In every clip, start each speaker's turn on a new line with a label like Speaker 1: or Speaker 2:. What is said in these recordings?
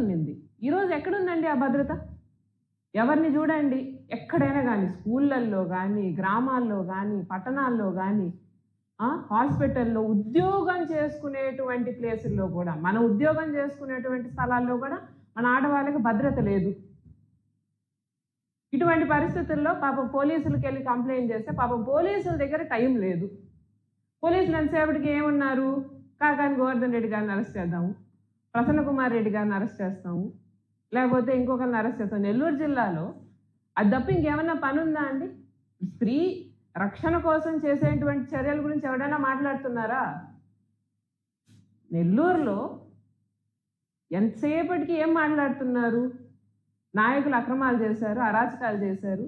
Speaker 1: ఉండింది ఈరోజు ఎక్కడుందండి ఆ భద్రత? ఎవరిని చూడండి? ఎక్కడైనా కానీ స్కూళ్ళల్లో కానీ గ్రామాల్లో కానీ పట్టణాల్లో కానీ హాస్పిటల్లో ఉద్యోగం చేసుకునేటువంటి ప్లేసుల్లో కూడా మన ఉద్యోగం చేసుకునేటువంటి స్థలాల్లో కూడా మన ఆడవాళ్ళకి భద్రత లేదు. ఇటువంటి పరిస్థితుల్లో పాపం పోలీసులకి వెళ్ళి కంప్లైంట్ చేస్తే పాపం పోలీసుల దగ్గర టైం లేదు. పోలీసులు ఎంతసేపటికి ఏమున్నారు? కాకాని గోవర్ధన్ రెడ్డి గారిని అరెస్ట్ చేద్దాము. ప్రసన్న కుమార్ రెడ్డి గారిని అరెస్ట్ చేస్తాము. లేకపోతే ఇంకొకరిని అరెస్ట్ చేస్తాం. నెల్లూరు జిల్లాలో అది తప్ప ఇంకేమన్నా పని ఉందా అండి? స్త్రీ రక్షణ కోసం చేసేటువంటి చర్యల గురించి ఎవరైనా మాట్లాడుతున్నారా? నెల్లూరులో ఎంతసేపటికి ఏం మాట్లాడుతున్నారు? నాయకులు అక్రమాలు చేశారు అరాచకాలు చేశారు.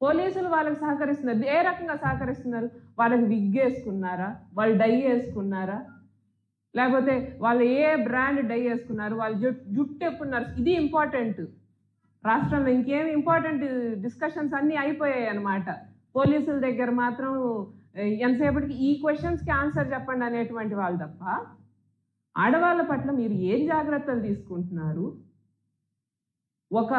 Speaker 1: పోలీసులు వాళ్ళకి సహకరిస్తున్నారు. ఏ రకంగా సహకరిస్తున్నారు? వాళ్ళకి విగ్ వేసుకున్నారా వాళ్ళు డై వేసుకున్నారా? లేకపోతే వాళ్ళు ఏ బ్రాండ్ డై వేసుకున్నారు వాళ్ళు జుట్ జుట్టు ఎప్పుడున్నారు ఇది ఇంపార్టెంట్ రాష్ట్రంలో ఇంకేం ఇంపార్టెంట్ డిస్కషన్స్ అన్నీ అయిపోయాయి అనమాట పోలీసుల దగ్గర మాత్రం ఎంతసేపటికి ఈ క్వశ్చన్స్కి ఆన్సర్ చెప్పండి అనేటువంటి వాళ్ళు తప్ప ఆడవాళ్ళ పట్ల మీరు ఏం జాగ్రత్తలు తీసుకుంటున్నారు? ఒక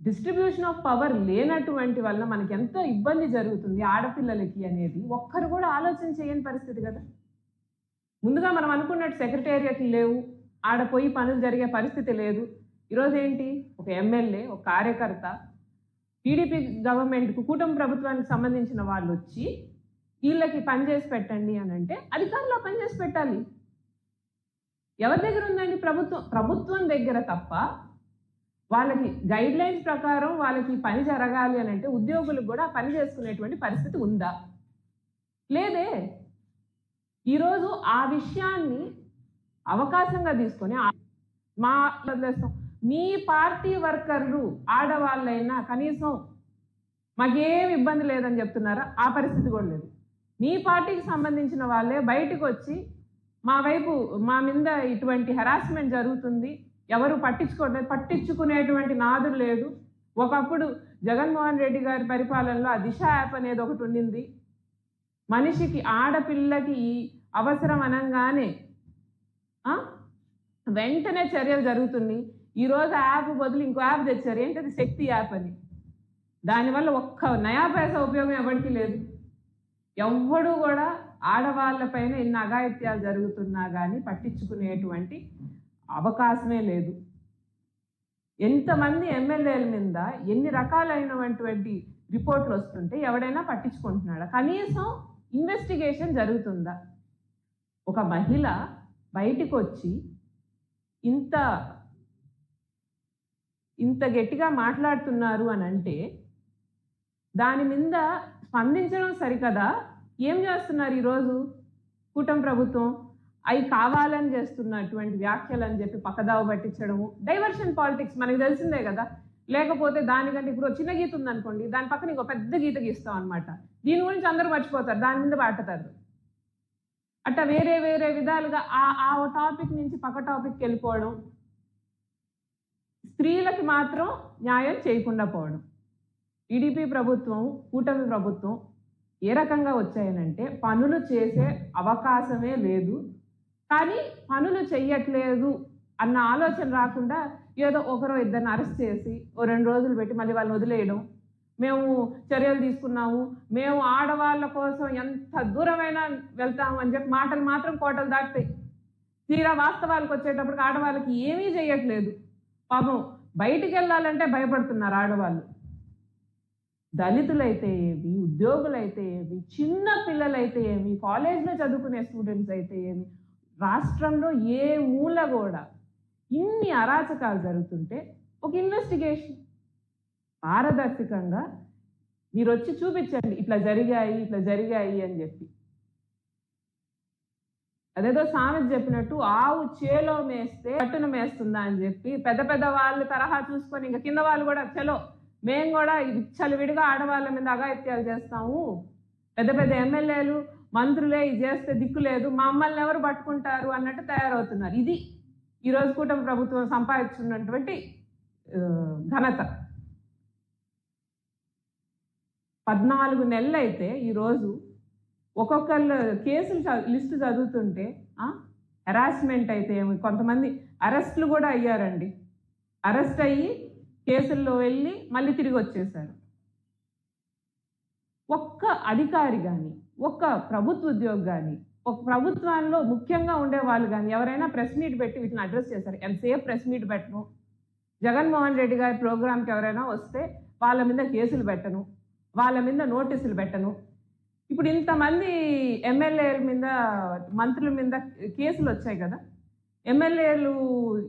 Speaker 1: డిస్ట్రిబ్యూషన్ ఆఫ్ పవర్ లేనటువంటి వల్ల మనకి ఎంతో ఇబ్బంది జరుగుతుంది ఆడపిల్లలకి అనేది. ఒక్కరు కూడా ఆలోచన చేయని పరిస్థితి కదా. ముందుగా మనం అనుకున్నట్టు సెక్రటేరియట్లు లేవు. ఆడ పోయి పనులు జరిగే పరిస్థితి లేదు. ఈరోజు ఏంటి? ఒక ఎమ్మెల్యే ఒక కార్యకర్త టీడీపీ గవర్నమెంట్కు కూటమి ప్రభుత్వానికి సంబంధించిన వాళ్ళు వచ్చి వీళ్ళకి పనిచేసి పెట్టండి అని అంటే అధికారులు పనిచేసి పని చేసి పెట్టాలి. ఎవరి దగ్గర ఉందండి ప్రభుత్వం? ప్రభుత్వం దగ్గర తప్ప వాళ్ళకి గైడ్ లైన్స్ ప్రకారం వాళ్ళకి పని జరగాలి అని అంటే ఉద్యోగులకు కూడా పని చేసుకునేటువంటి పరిస్థితి ఉందా? లేదే. ఈరోజు ఆ విషయాన్ని అవకాశంగా తీసుకొని మా వదిలేస్తాం. మీ పార్టీ వర్కర్లు ఆడవాళ్ళైనా కనీసం మాకేం ఇబ్బంది లేదని చెప్తున్నారా? ఆ పరిస్థితి కూడా లేదు. మీ పార్టీకి సంబంధించిన వాళ్ళే బయటకు వచ్చి మా వైపు మా మీద ఇటువంటి హెరాస్మెంట్ జరుగుతుంది. ఎవరు పట్టించుకోవట్లేదు. పట్టించుకునేటువంటి నాదుడు లేదు ఒకప్పుడు జగన్మోహన్ రెడ్డి గారి పరిపాలనలో ఆ దిశ యాప్ అనేది ఒకటి ఉండింది. మనిషికి ఆడపిల్లకి అవసరం అనగానే వెంటనే చర్యలు జరుగుతున్నాయి ఈరోజు యాప్ బదులు ఇంకో యాప్ తెచ్చారు. ఏంటది? శక్తి యాప్ అని. దానివల్ల ఒక్క నయా పైసా ఉపయోగం ఎవరికి లేదు. ఎవ్వడు కూడా ఆడవాళ్ళపైన ఇన్ని అఘాయిత్యాలు జరుగుతున్నా కానీ పట్టించుకునేటువంటి అవకాశమే లేదు. ఎంతమంది ఎమ్మెల్యేల మీద ఎన్ని రకాలైనటువంటి రిపోర్ట్లు వస్తుంటే ఎవడైనా పట్టించుకుంటున్నాడా? కనీసం ఇన్వెస్టిగేషన్ జరుగుతుందా? ఒక మహిళ బయటికి వచ్చి ఇంత ఇంత గట్టిగా మాట్లాడుతున్నారు అని అంటే దాని మీద స్పందించడం సరికదా? ఏం చేస్తున్నారు ఈరోజు కూటమి ప్రభుత్వం? అవి కావాలని చేస్తున్నటువంటి వ్యాఖ్యలు అని చెప్పి పక్కదావ పట్టించడము డైవర్షన్ పాలిటిక్స్ మనకి తెలిసిందే కదా. లేకపోతే దానికంటే ఇప్పుడు చిన్న గీత ఉందనుకోండి దాని పక్కన ఇంకో పెద్ద గీత గీస్తాం అనమాట దీని గురించి అందరూ మర్చిపోతారు దాని మీద పాటతారు. అట్లా వేరే వేరే విధాలుగా ఆ ఆ టాపిక్ నుంచి పక్క టాపిక్కి వెళ్ళిపోవడం. స్త్రీలకి మాత్రం న్యాయం చేయకుండా పోవడం. టీడీపీ ప్రభుత్వం కూటమి ప్రభుత్వం ఏ రకంగా వచ్చాయనంటే పనులు చేసే అవకాశమే లేదు. కానీ పనులు చెయ్యట్లేదు అన్న ఆలోచన రాకుండా ఏదో ఒకరో ఇద్దరిని అరెస్ట్ చేసి ఓ రెండు రోజులు పెట్టి మళ్ళీ వాళ్ళని వదిలేయడం మేము చర్యలు తీసుకున్నాము. మేము ఆడవాళ్ళ కోసం ఎంత దూరమైనా వెళ్తాము అని చెప్పి మాటలు మాత్రం కోటలు దాటుతాయి. తీరా వాస్తవాలకు వచ్చేటప్పటికి ఆడవాళ్ళకి ఏమీ చేయట్లేదు పాపం బయటికి వెళ్ళాలంటే భయపడుతున్నారు ఆడవాళ్ళు. దళితులైతే ఏమి ఉద్యోగులైతే ఏమి చిన్న పిల్లలైతే ఏమి కాలేజ్లో చదువుకునే స్టూడెంట్స్ అయితే ఏమి రాష్ట్రంలో ఏ మూల కూడా ఇన్ని అరాచకాలు జరుగుతుంటే ఒక ఇన్వెస్టిగేషన్. పారదర్శకంగా మీరు వచ్చి చూపించండి ఇట్లా జరిగాయి ఇట్లా జరిగాయి అని చెప్పి. అదేదో సామెత చెప్పినట్టు ఆవు చేలో మేస్తే పట్టున మేస్తుందా అని చెప్పి పెద్ద పెద్ద వాళ్ళ తరహా చూసుకొని ఇంకా కింద వాళ్ళు కూడా చలో మేము కూడా విచ్చలవిడిగా ఆడవాళ్ళ మీద అఘాయిత్యాలు చేస్తాము. పెద్ద పెద్ద ఎమ్మెల్యేలు మంత్రులే ఇది చేస్తే దిక్కు లేదు మమ్మల్ని ఎవరు పట్టుకుంటారు అన్నట్టు తయారవుతున్నారు. ఇది ఈరోజు కూటమి ప్రభుత్వం సంపాదించున్నటువంటి ఘనత. పద్నాలుగు నెలలు అయితే ఈరోజు ఒక్కొక్కళ్ళు కేసులు చ- లిస్టు చదువుతుంటే హెరాస్మెంట్ అయితే ఏమి కొంతమంది అరెస్టులు కూడా అయ్యారండి. అరెస్ట్ అయ్యి కేసుల్లో వెళ్ళి మళ్ళీ తిరిగి వచ్చేసారు ఒక్క అధికారి కానీ ఒక్క ప్రభుత్వ ఉద్యోగి కానీ ఒక ప్రభుత్వంలో ముఖ్యంగా ఉండే వాళ్ళు కానీ ఎవరైనా ప్రెస్ మీట్ పెట్టి వీటిని అడ్రస్ చేశారు. ఎంతసేపు ప్రెస్ మీట్ పెట్టను? జగన్మోహన్ రెడ్డి గారి ప్రోగ్రాంకి ఎవరైనా వస్తే వాళ్ళ మీద కేసులు పెట్టను. వాళ్ళ మీద నోటీసులు పెట్టను. ఇప్పుడు ఇంతమంది ఎమ్మెల్యేల మీద మంత్రుల మీద కేసులు వచ్చాయి కదా. ఎమ్మెల్యేలు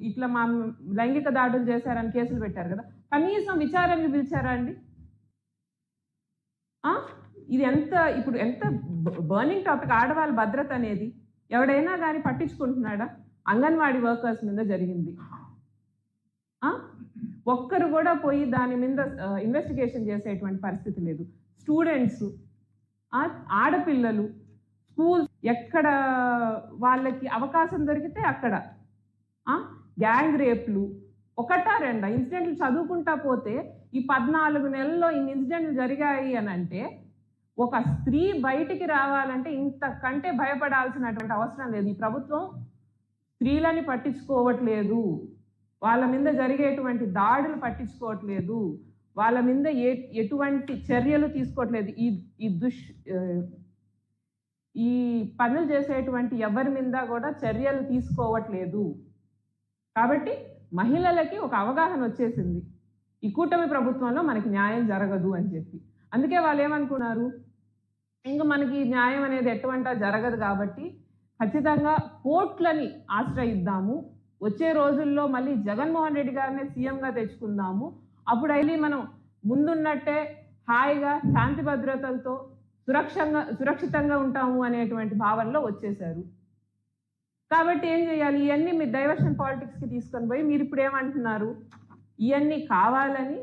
Speaker 1: ఇట్లా మా లైంగిక దాడులు చేశారని కేసులు పెట్టారు కదా. కనీసం విచారణకు పిలిచారా అండి? ఇది ఎంత ఇప్పుడు ఎంత బర్నింగ్ టాపిక్ ఆడవాళ్ళ భద్రత అనేది. ఎవడైనా కానీ పట్టించుకుంటున్నాడా? అంగన్వాడీ వర్కర్స్ మీద జరిగింది. ఒక్కరు కూడా పోయి దాని మీద ఇన్వెస్టిగేషన్ చేసేటువంటి పరిస్థితి లేదు. స్టూడెంట్స్ ఆడపిల్లలు స్కూల్ ఎక్కడ వాళ్ళకి అవకాశం దొరికితే అక్కడ. గ్యాంగ్ రేప్లు ఒకటా రెండా? ఇన్సిడెంట్లు చదువుకుంటా పోతే ఈ పద్నాలుగు నెలల్లో ఇన్ని ఇన్సిడెంట్లు జరిగాయి అని అంటే ఒక స్త్రీ బయటికి రావాలంటే ఇంతకంటే భయపడాల్సినటువంటి అవసరం లేదు. ఈ ప్రభుత్వం స్త్రీలని పట్టించుకోవట్లేదు. వాళ్ళ మీద జరిగేటువంటి దాడులు పట్టించుకోవట్లేదు. వాళ్ళ మీద ఏ ఎటువంటి చర్యలు తీసుకోవట్లేదు. ఈ ఈ దుష్ ఈ పనులు చేసేటువంటి ఎవరి మీద కూడా చర్యలు తీసుకోవట్లేదు. కాబట్టి మహిళలకి ఒక అవగాహన వచ్చేసింది. ఈ కూటమి ప్రభుత్వంలో మనకి న్యాయం జరగదు అని చెప్పి. అందుకే వాళ్ళు ఏమనుకున్నారు? ఇంకా మనకి న్యాయం అనేది ఎటువంటి జరగదు కాబట్టి ఖచ్చితంగా కోర్టులని ఆశ్రయిద్దాము. వచ్చే రోజుల్లో మళ్ళీ జగన్మోహన్ రెడ్డి గారిని సీఎంగా తెచ్చుకుందాము. అప్పుడు వెళ్ళి మనం ముందున్నట్టే హాయిగా శాంతి భద్రతలతో సురక్షంగా సురక్షితంగా ఉంటాము అనేటువంటి భావనలో వచ్చేశారు. కాబట్టి ఏం చేయాలి? ఇవన్నీ మీరు డైవర్షన్ పాలిటిక్స్కి తీసుకొని పోయి మీరు ఇప్పుడు ఏమంటున్నారు? ఇవన్నీ కావాలని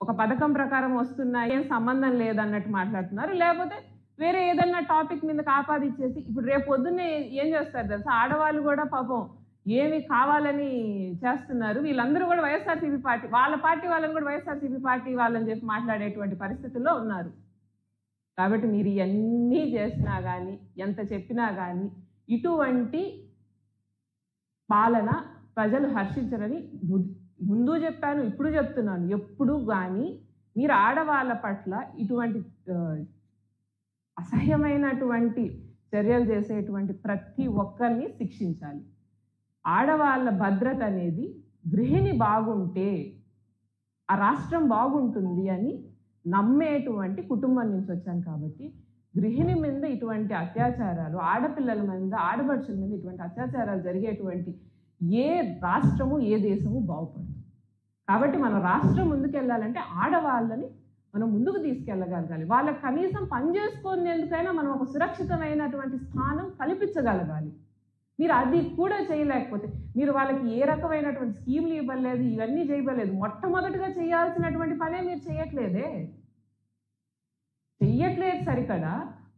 Speaker 1: ఒక పథకం ప్రకారం వస్తున్నాయి ఏం సంబంధం లేదన్నట్టు మాట్లాడుతున్నారు. లేకపోతే వేరే ఏదన్నా టాపిక్ మీద కాపాదిచ్చేసి ఇప్పుడు రేపు పొద్దున్నే ఏం చేస్తారు తెలుసా? ఆడవాళ్ళు కూడా పాపం ఏమి కావాలని చేస్తున్నారు. వీళ్ళందరూ కూడా వైఎస్ఆర్సీపీ పార్టీ వాళ్ళ పార్టీ వాళ్ళని కూడా వైఎస్ఆర్సీపీ పార్టీ వాళ్ళని చెప్పి మాట్లాడేటువంటి పరిస్థితుల్లో ఉన్నారు. కాబట్టి మీరు ఇవన్నీ చేసినా కానీ ఎంత చెప్పినా కానీ ఇటువంటి పాలన ప్రజలు హర్షించరని ముందు చెప్పాను ఇప్పుడు చెప్తున్నాను. ఎప్పుడు కానీ మీరు ఆడవాళ్ళ పట్ల ఇటువంటి అసహ్యమైనటువంటి చర్యలు చేసేటువంటి ప్రతి ఒక్కరిని శిక్షించాలి. ఆడవాళ్ళ భద్రత అనేది గృహిణి బాగుంటే ఆ రాష్ట్రం బాగుంటుంది అని నమ్మేటువంటి కుటుంబం నుంచి వచ్చాను కాబట్టి గృహిణి మీద ఇటువంటి అత్యాచారాలు ఆడపిల్లల మీద ఆడపడుచుల మీద ఇటువంటి అత్యాచారాలు జరిగేటువంటి ఏ రాష్ట్రము ఏ దేశము బాగుపడదు. కాబట్టి మన రాష్ట్రం ముందుకెళ్ళాలంటే ఆడవాళ్ళని మనం ముందుకు తీసుకెళ్ళగలగాలి. వాళ్ళకి కనీసం పని చేసుకునేందుకైనా మనం ఒక సురక్షితమైనటువంటి స్థానం కల్పించగలగాలి. మీరు అది కూడా చేయలేకపోతే మీరు వాళ్ళకి ఏ రకమైనటువంటి స్కీమ్లు ఇవ్వలేదు ఇవన్నీ చేయలేదు మొట్టమొదటిగా చేయాల్సినటువంటి పనే మీరు చేయట్లేదే. చెయ్యట్లేదు సరికదా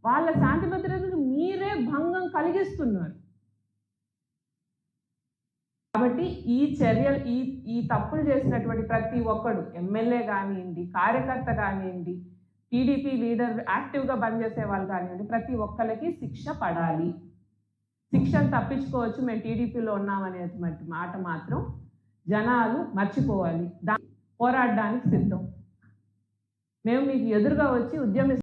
Speaker 1: వాళ్ళ శాంతి భద్రతకు మీరే భంగం కలిగిస్తున్నారు. కాబట్టి ఈ చర్యలు ఈ ఈ తప్పులు చేసినటువంటి ప్రతి ఒక్కడు ఎమ్మెల్యే కానివ్వండి కార్యకర్త కానివ్వండి టీడీపీ లీడర్ యాక్టివ్గా పనిచేసే వాళ్ళు కానివ్వండి ప్రతి ఒక్కరికి శిక్ష పడాలి. శిక్షను తప్పించుకోవచ్చు మేము టీడీపీలో ఉన్నామనేటువంటి మాట మాత్రం జనాలు మర్చిపోవాలి. దా పోరాడడానికి సిద్ధం. మేము మీకు ఎదురుగా వచ్చి ఉద్యమి